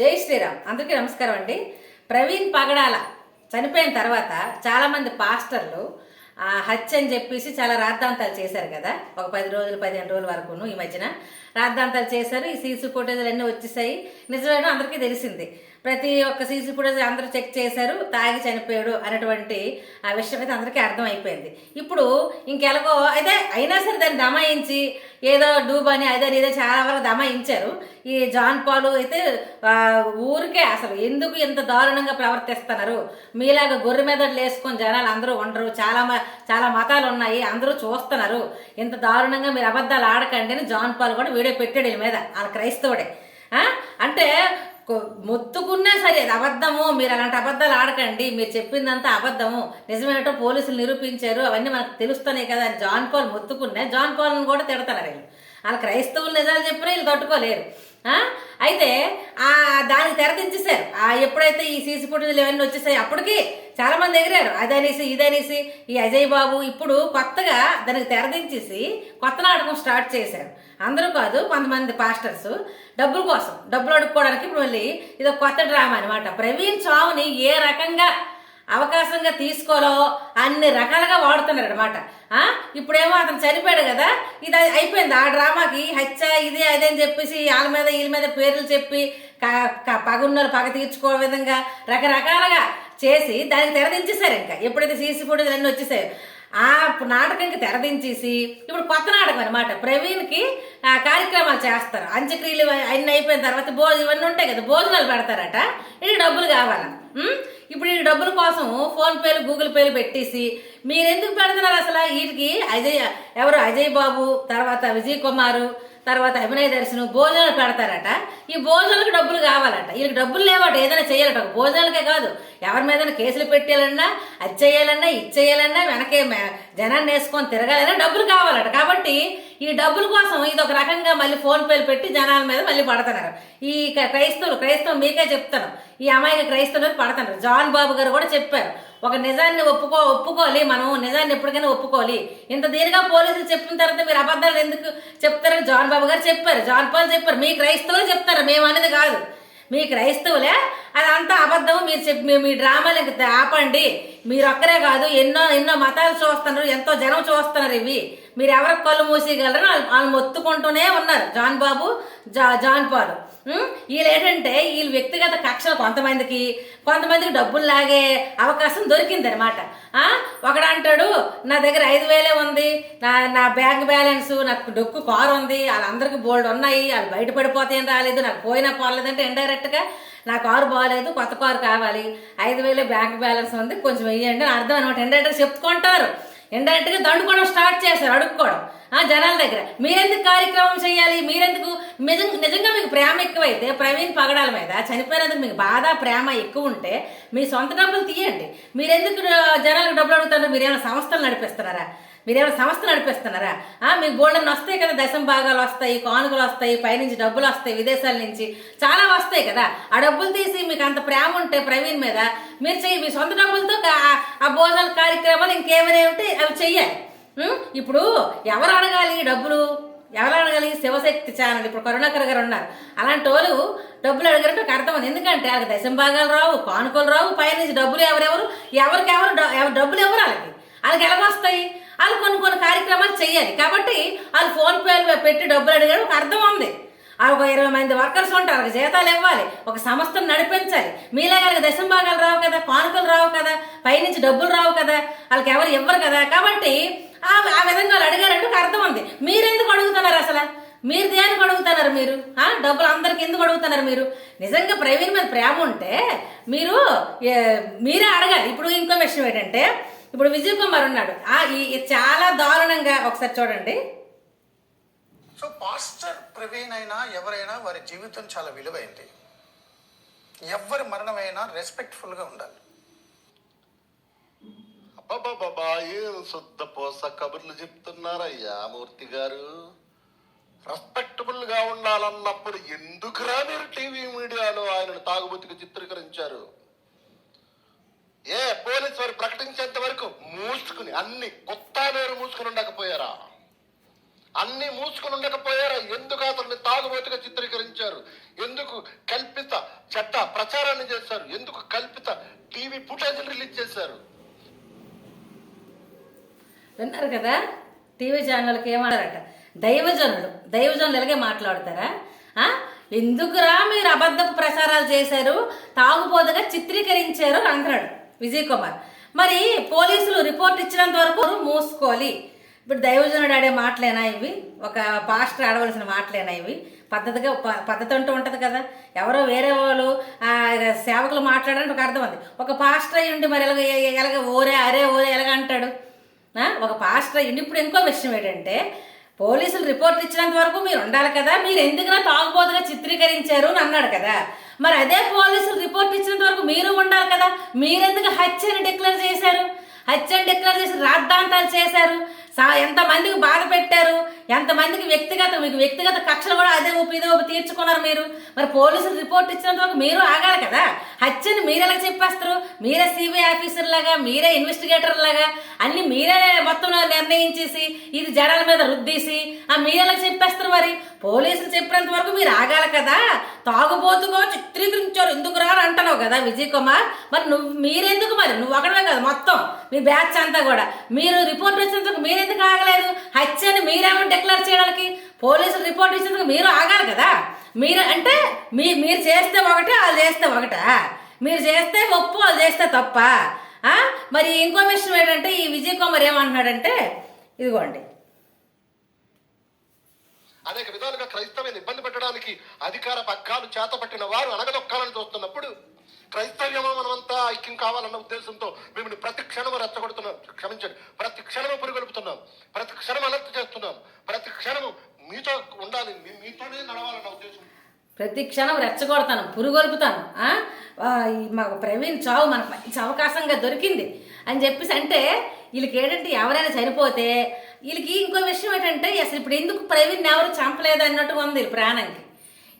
జై శ్రీరామ్. అందరికీ నమస్కారం అండి. ప్రవీణ్ పగడాల చనిపోయిన తర్వాత చాలామంది పాస్టర్లు హత్య అని చెప్పేసి చాలా రాద్ధాంతాలు చేశారు కదా. ఒక పది రోజులు పదిహేను రోజుల వరకును ఈ మధ్యన రాద్ధాంతాలు చేశారు. ఈ సీసీ ఫుటేజ్లు అన్నీ వచ్చేసాయి. నిజమైన అందరికీ తెలిసింది. ప్రతి ఒక్క సీసీ ఫుటేజ్ అందరూ చెక్ చేశారు తాగి చనిపోయాడు అనేటువంటి ఆ విషయం అయితే అందరికీ అర్థమైపోయింది. ఇప్పుడు ఇంకెలాగో అయితే అయినా సరే దాన్ని దమాయించి ఏదో డూబ్ అని అదే ఇదే చాలా వరకు దమాయించారు. ఈ జాన్ పాలు అయితే ఊరికే అసలు ఎందుకు ఇంత దారుణంగా ప్రవర్తిస్తున్నారు? మీలాగా గొర్రె మీద వేసుకొని జనాలు అందరూ ఉండరు. చాలా మ- చాలా మతాలు ఉన్నాయి. అందరూ చూస్తున్నారు. ఇంత దారుణంగా మీరు అబద్ధాలు ఆడకండి అని జాన్ పాల్ కూడా వీడియో పెట్టాడు వీళ్ళ మీద వాళ్ళ క్రైస్తవుడే. అంటే మొత్తుకున్నా సరే అది అబద్ధము. మీరు అలాంటి అబద్ధాలు ఆడకండి. మీరు చెప్పిందంతా అబద్ధము. నిజమేనటో పోలీసులు నిరూపించారు. అవన్నీ మనకు తెలుస్తున్నాయి కదా అని జాన్ పాల్ మొత్తుకున్నా జాన్ పాల్ని కూడా తిడతారు వీళ్ళు. వాళ్ళ క్రైస్తవులు నిజాలు చెప్పినా వీళ్ళు తట్టుకోలేరు. అయితే ఆ దానికి తెరదించేశారు ఆ ఎప్పుడైతే ఈ సీసీ ఫుటేజ్లు ఇవన్నీ వచ్చేసాయి అప్పటికి చాలా మంది ఎగిరారు. అదనేసి ఇదనేసి ఈ అజయ్ బాబు ఇప్పుడు కొత్తగా దానికి తెరదించేసి కొత్త నాటకం స్టార్ట్ చేశారు. అందరూ కాదు కొంతమంది పాస్టర్స్. డబ్బుల కోసం డబ్బులు అడుక్కోవడానికి ఇప్పుడు మళ్ళీ ఇది ఒక కొత్త డ్రామా అనమాట ప్రవీణ్ చావుని ఏ రకంగా అవకాశంగా తీసుకోలో అన్ని రకాలుగా వాడుతున్నారు అనమాట ఇప్పుడేమో అతను చనిపోయాడు కదా ఇది అయిపోయింది. ఆ డ్రామాకి హత్య ఇది అదే అని చెప్పేసి వాళ్ళ మీద వీళ్ళ మీద పేర్లు చెప్పి క- పగ తీర్చుకో విధంగా రకరకాలుగా చేసి దానికి తెరదించేశారు ఇంకా. ఎప్పుడైతే సీసీ ఫుటేజ్ అన్నీ వచ్చేసాయి. ఆ నాటకంకి తెరదించేసి ఇప్పుడు కొత్త నాటకం అనమాట ప్రవీణ్కి కార్యక్రమాలు చేస్తారు. అంత్యక్రియలు అన్ని అయిపోయిన తర్వాత భోజ ఇవన్నీ ఉంటాయి కదా భోజనాలు పెడతారట. ఇది డబ్బులు కావాలా? ఇప్పుడు ఈ డబ్బుల కోసం ఫోన్పేలు గూగుల్ పేలు పెట్టేసి మీరు ఎందుకు పెడుతున్నారు అసలు? వీటికి అజయ్ ఎవరు? అజయ్ బాబు తర్వాత విజయ్ కుమారు తర్వాత అభినయ దర్శనం భోజనాలు పెడతారట. ఈ భోజనాలకు డబ్బులు కావాలట. వీళ్ళకి డబ్బులు లేవట ఏదైనా చేయాలట. ఒక భోజనాలకే కాదు. ఎవరి మీద కేసులు పెట్టేయాలన్నా అది చేయాలన్నా ఇది చేయాలన్నా వెనకే మే- జనాన్ని వేసుకొని తిరగాలన్నా డబ్బులు కావాలట. కాబట్టి ఈ డబ్బుల కోసం ఇది ఒక రకంగా మళ్ళీ ఫోన్ పేలు పెట్టి జనాల మీద మళ్ళీ పడుతున్నారు. ఈ క్రైస్తవులు క్రైస్తవం మీకే చెప్తాను ఈ అమాయక క్రైస్తవులు పడుతున్నారు. జాన్ బాబు గారు కూడా చెప్పారు. ఒక నిజాన్ని ఒప్పుకో ఒప్పుకోవాలి మనం. నిజాన్ని ఎప్పటికైనా ఒప్పుకోవాలి. ఇంత దీనిగా పోలీసులు చెప్పిన తర్వాత మీరు అబద్ధాలు ఎందుకు చెప్తారని జాన్ బాబు గారు చెప్పారు. జాన్ పాల్ చెప్పారు. మీ క్రైస్తవులు చెప్తారు. మేము అనేది కాదు. మీ క్రైస్తవులే అదంతా అబద్ధం మీరు చెప్పి మీ- మీ డ్రామాలు ఇంక ఆపండి. మీరు ఒక్కరే కాదు. ఎన్నో ఎన్నో మతాలు చూస్తున్నారు. ఎంతో జనం చూస్తున్నారు ఇవి. మీరు ఎవరికి కళ్ళు మూసేయగలరని వాళ్ళు వాళ్ళు మొత్తుకుంటూనే ఉన్నారు జాన్ బాబు జా జాన్ పాల్. వీళ్ళేంటంటే వీళ్ళు ఏంటంటే వీళ్ళు వ్యక్తిగత కక్షలు కొంతమందికి కొంతమందికి డబ్బులు లాగే అవకాశం దొరికింది అనమాట ఒకడు అంటాడు నా దగ్గర ఐదు వేలే ఉంది. నా నా బ్యాంక్ బ్యాలెన్స్ నాకు డొక్కు కారు ఉంది. వాళ్ళందరికీ బోల్డ్ ఉన్నాయి. వాళ్ళు బయటపడిపోతే రాలేదు. నాకు పోయినా పోలేదంటే ఇండైరెక్ట్గా నా కారు బాగాలేదు కొత్త కారు కావాలి. ఐదు వేలే బ్యాంక్ బ్యాలెన్స్ ఉంది. కొంచెం వెయ్యండి అని అర్థం అనమాట ఇండైరెక్ట్గా చెప్పుకుంటారు. ఇండైరెక్ట్గా దండుకోవడం స్టార్ట్ చేశారు అడుక్కోవడం. ఆ జనాల దగ్గర. మీరెందుకు కార్యక్రమం చేయాలి? మీరెందుకు? నిజం నిజంగా మీకు ప్రేమ ఎక్కువైతే ప్రవీణ్ పగడాల మీద చనిపోయినందుకు మీకు బాధ ప్రేమ ఎక్కువ ఉంటే మీ సొంత డబ్బులు తీయండి. మీరెందుకు జనాలకు డబ్బులు అడుగుతారు? మీరేమైనా సంస్థలు నడిపిస్తున్నారా? మీరేమైనా సంస్థ నడిపిస్తున్నారా? మీకు గోల్డెన్ వస్తాయి కదా దశం భాగాలు వస్తాయి కానుకలు వస్తాయి పైనుంచి డబ్బులు వస్తాయి విదేశాల నుంచి. చాలా వస్తాయి కదా. ఆ డబ్బులు తీసి మీకు అంత ప్రేమ ఉంటే ప్రవీణ్ మీద మీరు చెయ్యి మీ సొంత డబ్బులతో ఆ భోజనాల కార్యక్రమాలు ఇంకేమైనా ఉంటే అవి చెయ్యాలి. ఇప్పుడు ఎవరు అడగాలి ఈ డబ్బులు? ఎవరు అడగాలి శివశక్తి ఛానల్? ఇప్పుడు కరుణాకర్ గారు ఉన్నారు. అలాంటి వాళ్ళు డబ్బులు అడిగారంటే ఒక అర్థం ఎందుకంటే వాళ్ళకి దశం భాగాలు రావు కానుకలు రావు పైనుంచి డబ్బులు ఎవరెవరు? ఎవరికి ఎవరు డబ్బులు ఎవరు వాళ్ళకి? వాళ్ళకి ఎలా వస్తాయి? వాళ్ళు కొన్ని కొన్ని కార్యక్రమాలు చేయాలి కాబట్టి వాళ్ళు ఫోన్ పేలు పెట్టి డబ్బులు అడిగారు. ఒక అర్థం ఉంది. ఒక ఇరవై మంది వర్కర్స్ ఉంటారు. వాళ్ళకి జీతాలు ఇవ్వాలి. ఒక సంస్థను నడిపించాలి. మీలాగా వాళ్ళకి దశం భాగాలు రావు కదా కానుకలు రావు కదా పైనుంచి డబ్బులు రావు కదా వాళ్ళకి ఎవరు ఇవ్వరు కదా. కాబట్టి ఆ ఆ విధంగా వాళ్ళు అడిగారంటే ఒక అర్థం ఉంది. మీరెందుకు అడుగుతున్నారు అసలు? మీరు దేనికి అడుగుతున్నారు మీరు? డబ్బులు అందరికి ఎందుకు అడుగుతున్నారు మీరు? నిజంగా ప్రవీణ్ మీద ప్రేమ ఉంటే మీరు మీరే అడగాలి. ఇప్పుడు ఇంకో విషయం ఏంటంటే ఇప్పుడు విజయ్ కుమార్ ఉన్నాడు. ఆ ఈ ఈ చాలా దారుణంగా ఒకసారి చూడండి. సో పాస్టర్ ప్రవీణ్ అయినా ఎవరైనా వారి జీవితం చాలా విలువైంది. ఎవరి మరణమైనా రెస్పెక్ట్ఫుల్గా ఉండాలి. అబ్బాబాబా ఏం శుద్ధ పోస కబుర్లు చెప్తున్నారయ్యా మూర్తి గారు. రెస్పెక్టబుల్గా ఉండాలన్నప్పుడు ఎందుకురా మీరు టీవీ మీడియాలో ఆయనను తాగుబోతుకు చిత్రీకరించారు? ఏ పోలీస్ వారు ప్రకటించేంత వరకు మూసుకుని అన్ని కొత్త పేరు మూసుకుని ఉండకపోయారా? అన్ని మూసుకుని ఉండకపోయారా? ఎందుకు అతన్ని తాగుబోతుగా చిత్రీకరించారు? ఎందుకు కల్పిత చట్ట ప్రచారాన్ని చేశారు? ఎందుకు కల్పిత టీవీ ఫుటేజ్ రిలీజ్ చేశారు? విన్నారు కదా? టీవీ ఛానల్కి ఏమన్నారట? దైవజనులు దైవజనులు ఇలాగే మాట్లాడతారా? ఆ? ఎందుకురా మీరు అబద్ధపు ప్రచారాలు చేశారు? తాగుబోతుగా చిత్రీకరించారు అంటున్నాడు విజయ్ కుమార్. మరి పోలీసులు రిపోర్ట్ ఇచ్చినంత వరకు మూసుకోవాలి. ఇప్పుడు దైవజనుడు ఆడే మాటలేనా ఇవి? ఒక పాస్టర్ ఆడవలసిన మాటలేనా ఇవి? పద్ధతిగా ప- పద్ధతి అంటూ ఉంటుంది కదా. ఎవరో వేరే వాళ్ళు సేవకులు మాట్లాడడానికి ఒక అర్థం ఉంది. ఒక పాస్టర్ అయ్యి ఉండి మరి ఎలాగ ఎలాగ ఓరే అరే ఓరే ఎలాగ అంటాడు? ఒక పాస్టర్ అయ్యిండి ఇప్పుడు ఇంకో విషయం ఏంటంటే పోలీసులు రిపోర్ట్ ఇచ్చినంత వరకు మీరు ఉండాలి కదా. మీరు ఎందుకు నా తాగుబోతుగా చిత్రీకరించారు అని అన్నాడు కదా. మరి అదే పోలీసులు రిపోర్ట్ ఇచ్చినంత వరకు ఉండాలి కదా? మీరెందుకు హత్యని డిక్లేర్ చేశారు? హత్యని డిక్లేర్ చేసి రాద్ధాంతాలు చేశారు? ఎంతమందికి బాధ పెట్టారు? ఎంతమందికి వ్యక్తిగత మీకు వ్యక్తిగత కక్షలు కూడా అదే ఊపి ఇదే ఊపి తీర్చుకున్నారు మీరు? మరి పోలీసులు రిపోర్ట్ ఇచ్చినంత వరకు మీరు ఆగాలి కదా? హత్యని మీరు ఎలా చెప్పేస్తారు? మీరే సిబిఐ ఆఫీసర్ లాగా మీరే ఇన్వెస్టిగేటర్ లాగా అన్ని మీరే మొత్తం నిర్ణయించేసి ఇది జనాల మీద రుద్దీసి ఆ మీరు చెప్పేస్తారు మరి? పోలీసులు చెప్పినంత వరకు మీరు ఆగాలి కదా. తాగుబోతుగా చిత్రీకరించారు. ఎందుకు రా అంటున్నావు కదా విజయ్ కుమార్? మరి నువ్వు మీరెందుకు మరి? నువ్వు ఒకడమే కదా మొత్తం. మీ బ్యాచ్ అంతా కూడా. మీరు రిపోర్ట్ ఇచ్చినందుకు మీరెందుకు ఆగలేదు? హత్యని మీరేమో డిక్లేర్ చేయడానికి? పోలీసులు రిపోర్ట్ ఇచ్చినందుకు మీరు ఆగాలి కదా. మీరు అంటే మీ మీరు చేస్తే ఒకటే వాళ్ళు చేస్తే ఒకటా. మీరు చేస్తే ఒప్పు వాళ్ళు చేస్తే తప్ప. మరి ఇంకో విషయం ఏంటంటే ఈ విజయ్ కుమార్ ఏమంటున్నాడంటే ఇదిగోండి. అనేక విధాలుగా క్రైస్తవ్యం ఇబ్బంది పెట్టడానికి అధికార పగ్గాలు చేతపట్టిన వారు అనగదొక్కాలని చూస్తున్నప్పుడు క్రైస్తవ్యమో మనమంతా ఐక్యం కావాలన్న ఉద్దేశంతో మిమ్మల్ని ప్రతి క్షణము రెచ్చగొడుతున్నాం. క్షమించండి. ప్రతి క్షణము పురుగొలుపుతున్నాం. ప్రతి క్షణం అలర్ట్ చేస్తున్నాం. ప్రతి క్షణము మీతో ఉండాలి. మీతోనే నడవాలన్న ఉద్దేశం. ప్రతి క్షణం రెచ్చగొడతాను పురుగొలుపుతాను మాకు ప్రవీణ్ చావు మనకు మంచి అవకాశంగా దొరికింది అని చెప్పేసి అంటే వీళ్ళకి ఏంటంటే ఎవరైనా చనిపోతే వీళ్ళకి ఇంకో విషయం ఏంటంటే అసలు ఇప్పుడు ఎందుకు ప్రవీణ్ ఎవరు చంపలేదు అన్నట్టుగా ఉంది వీళ్ళ ప్రాణానికి.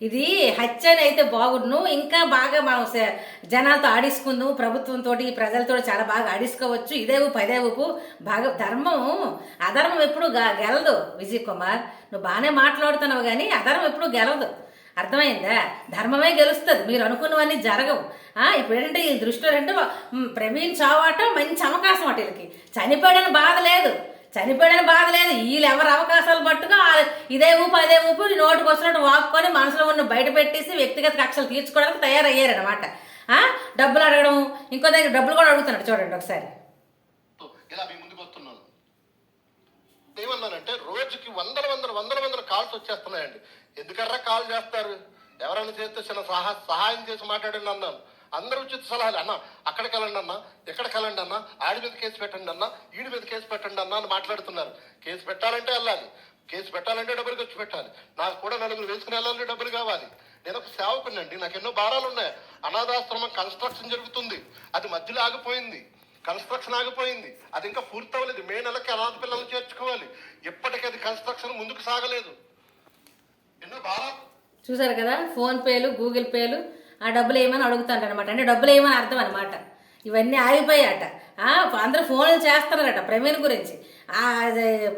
ఇది హత్య అయితే బాగుండును ఇంకా బాగా మనం జనాలతో ఆడించుకుందాం ప్రభుత్వంతో ప్రజలతో చాలా బాగా ఆడించుకోవచ్చు ఇదేవు పదేవుపు బాగా ధర్మం అధర్మం ఎప్పుడు గ- గెలదు విజయ్ కుమార్. నువ్వు బాగానే మాట్లాడుతున్నావు కానీ అధర్మం ఎప్పుడు గెలదు. అర్థమైందా? ధర్మమే గెలుస్తుంది. మీరు అనుకున్నవన్నీ జరగవు. ఇప్పుడు ఏంటంటే ఈ దృష్టిలో అంటే ప్రవీణ్ చావాట మంచి అవకాశం అట వీళ్ళకి. చనిపోయాడని బాధ లేదు. చనిపోయాడని బాధ లేదు. వీళ్ళు ఎవరు అవకాశాలు పట్టుగా ఇదే ఊపు అదే ఊపు నోటుకు వచ్చినట్టు వాక్కొని మనసులో ఉన్న బయట పెట్టేసి వ్యక్తిగత కక్షలు తీర్చుకోవడానికి తయారయ్యారనమాట డబ్బులు అడగడం ఇంకో దగ్గర డబ్బులు కూడా అడుగుతున్నాడు చూడండి ఒకసారి. ఇలా మీ ముందుకు వస్తున్నాను? ఏమన్నానంటే రోజుకి వందల వందల వందల వందల కాల్స్ వచ్చేస్తున్నాయండి. ఎందుకర్రా కాల్ చేస్తారు? ఎవరైనా చేస్తే చిన్న సహా సహాయం చేసి మాట్లాడండి అన్నాను అందరూ ఉచిత సలహాలు. అన్న అక్కడికి వెళ్ళండి అన్న ఎక్కడికి వెళ్ళండి అన్న ఆడి మీద కేసు పెట్టండి అన్న ఈడి మీద కేసు పెట్టండి అన్న అని మాట్లాడుతున్నారు. కేసు పెట్టాలంటే వెళ్ళాలి. కేసు పెట్టాలంటే డబ్బులు ఖర్చు పెట్టాలి. నాకు కూడా నలుగురు వేసుకుని వెళ్ళాలంటే డబ్బులు కావాలి. నేను ఒక సేవకునండి నాకు ఎన్నో భారాలు ఉన్నాయి. అనాథాశ్రమం కన్స్ట్రక్షన్ జరుగుతుంది. అది మధ్యలో ఆగిపోయింది. కన్స్ట్రక్షన్ ఆగిపోయింది. అది ఇంకా పూర్తి అవ్వలేదు మే నెలకి అనాథ పిల్లల్ని చేర్చుకోవాలి. ఇప్పటికీ అది కన్స్ట్రక్షన్ ముందుకు సాగలేదు. చూసారు కదా? ఫోన్ పేలు గూగుల్ పేలు ఆ డబ్బులు ఏమని అడుగుతాడు అనమాట అంటే డబ్బులు ఏమని అర్థం అనమాట ఇవన్నీ ఆగిపోయాట అందరూ ఫోన్లు చేస్తున్నారట ప్రవీణ్ గురించి.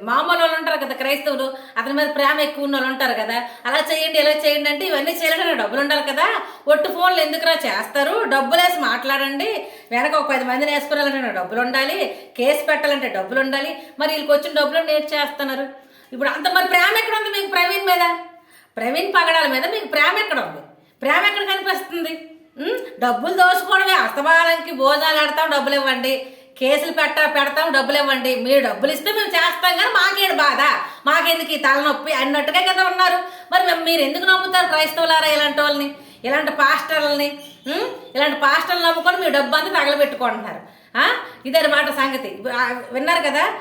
మామూలు వాళ్ళు ఉంటారు కదా క్రైస్తవులు అతని మీద ప్రేమ ఎక్కువ ఉన్న వాళ్ళు ఉంటారు కదా. అలా చేయండి ఇలా చేయండి అంటే ఇవన్నీ చేయాలంటే డబ్బులు ఉండాలి కదా. ఒట్టు ఫోన్లు ఎందుకురా చేస్తారు? డబ్బులు వేసి మాట్లాడండి. వెనక ఒక పది మందిని వేసుకురాలంటే డబ్బులు ఉండాలి. కేసు పెట్టాలంటే డబ్బులు ఉండాలి. మరి వీళ్ళకి వచ్చిన డబ్బులు నేర్చు చేస్తున్నారు? ఇప్పుడు అంత మరి ప్రేమ ఎక్కడ ఉంది మీకు ప్రవీణ్ మీద? ప్రవీణ్ పగడాల మీద మీకు ప్రేమ ఎక్కడ ఉంది? ప్రేమ ఎక్కడ కనిపిస్తుంది? డబ్బులు దోచుకోవడమే అస్తమానానికి భోజనాలు ఆడతాం డబ్బులు ఇవ్వండి. కేసులు పెట్ట పెడతాం డబ్బులు ఇవ్వండి. మీరు డబ్బులు ఇస్తే మేము చేస్తాం కానీ మాకేడు బాధ. మాకెందుకు ఈ తలనొప్పి అన్నట్టుగా కదా ఉన్నారు. మరి మేము- మీరు ఎందుకు నమ్ముతారు క్రైస్తవులారా ఇలాంటి వాళ్ళని? ఇలాంటి పాస్టర్లని? ఇలాంటి పాస్టర్లు నమ్ముకొని మీ డబ్బు అంతా తగలబెట్టుకుంటున్నారు. ఇదన్నమాట సంగతి. విన్నారు కదా?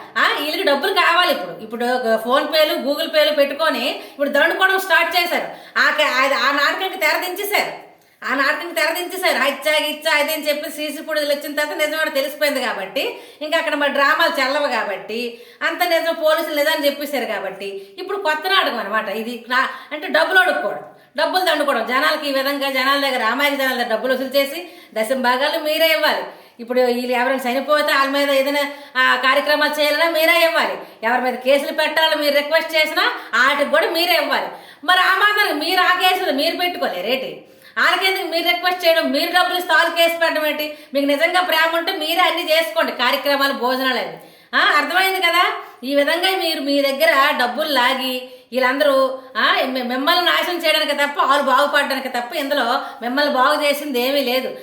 వీళ్ళకి డబ్బులు కావాలి ఇప్పుడు. ఇప్పుడు ఫోన్ పేలు గూగుల్ పేలు పెట్టుకొని ఇప్పుడు దండుకోవడం స్టార్ట్ చేశారు. ఆ ఆ- నాటకానికి తెరదించేశారు ఆ నాటకానికి తెరదించేశారు హత్య ఇచ్చా అది అని చెప్పి సీసీ ఫుటేజ్లు వచ్చిన తర్వాత నిజం తెలిసిపోయింది కాబట్టి ఇంకా అక్కడ మరి డ్రామాలు చల్లవు కాబట్టి అంత నిజం పోలీసులు నిజాన్ని చెప్పేశారు కాబట్టి ఇప్పుడు కొత్త నాటకం అనమాట ఇది అంటే డబ్బులు అడుక్కోవడం. డబ్బులు దండుకోవడం. జనాలకి ఈ విధంగా జనాల దగ్గర అమాయక జనాల దగ్గర డబ్బులు వసూలు చేసి దశం భాగాలు మీరే ఇవ్వాలి. ఇప్పుడు వీళ్ళు ఎవరైనా చనిపోతే వాళ్ళ మీద ఏదైనా కార్యక్రమాలు చేయాలన్నా మీరే ఇవ్వాలి. ఎవరి మీద కేసులు పెట్టాలో మీరు రిక్వెస్ట్ చేసినా వాటికి కూడా మీరే ఇవ్వాలి. మరి ఆ మాత్రం మీరు ఆ కేసులు మీరు పెట్టుకోలేరు రేటి వాళ్ళకెందుకు మీరు రిక్వెస్ట్ చేయడం? మీరు డబ్బులు ఇస్తే కేసు పెట్టడం ఏంటి? మీకు నిజంగా ప్రేమ ఉంటే మీరే అన్ని చేసుకోండి కార్యక్రమాలు భోజనాలు అవి అర్థమైంది కదా? ఈ విధంగా మీరు మీ దగ్గర డబ్బులు లాగి వీళ్ళందరూ మిమ్మల్ని నాశనం చేయడానికి తప్ప వాళ్ళు బాగుపడడానికి తప్ప ఇందులో మిమ్మల్ని బాగు చేసింది ఏమీ లేదు.